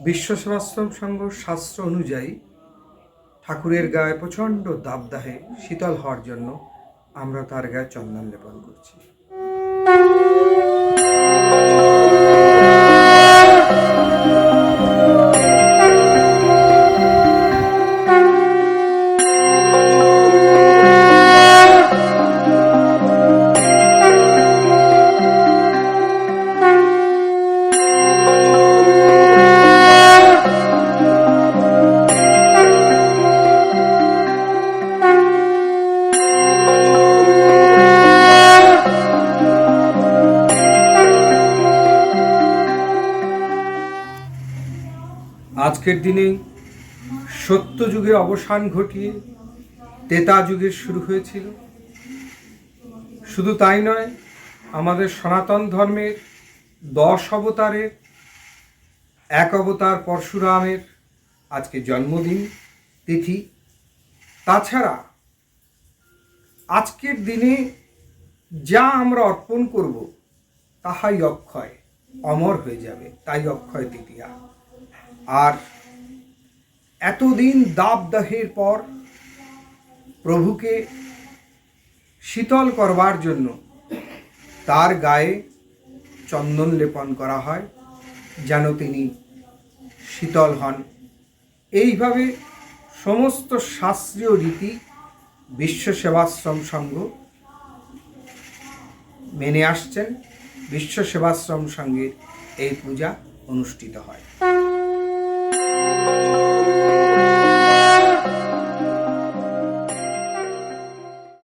বিশ্ব সেবাশ্রম সংঘ শাস্ত্র অনুযায়ী ঠাকুরের গায়ে প্রচণ্ড দাবদাহে শীতল হওয়ার জন্য আমরা তার গায়ে চন্দন লেপন করছি। আজকের দিনে সত্য যুগের অবসান ঘটিয়ে তেতা যুগের শুরু হয়েছিল। শুধু তাই নয়, আমাদের সনাতন ধর্মের দশ অবতারের, এক অবতার পরশুরামের আজকে জন্মদিন, তিথি। তাছাড়া আজকের দিনে যা আমরা অর্পণ করব, তাহাই অক্ষয়, অমর হয়ে যাবে, তাই অক্ষয় তৃতীয়া। আর এতদিন দাবদাহের পর প্রভুকে শীতল করবার জন্য তার গায়ে চন্দন লেপন করা হয়, যেন তিনি শীতল হন। এইভাবে সমস্ত শাস্ত্রীয় রীতি, বিশ্ব সেবাশ্রম সংঘ মেনে আসছেন। বিশ্ব সেবাশ্রম সংঘের এই পূজা অনুষ্ঠিত হয়।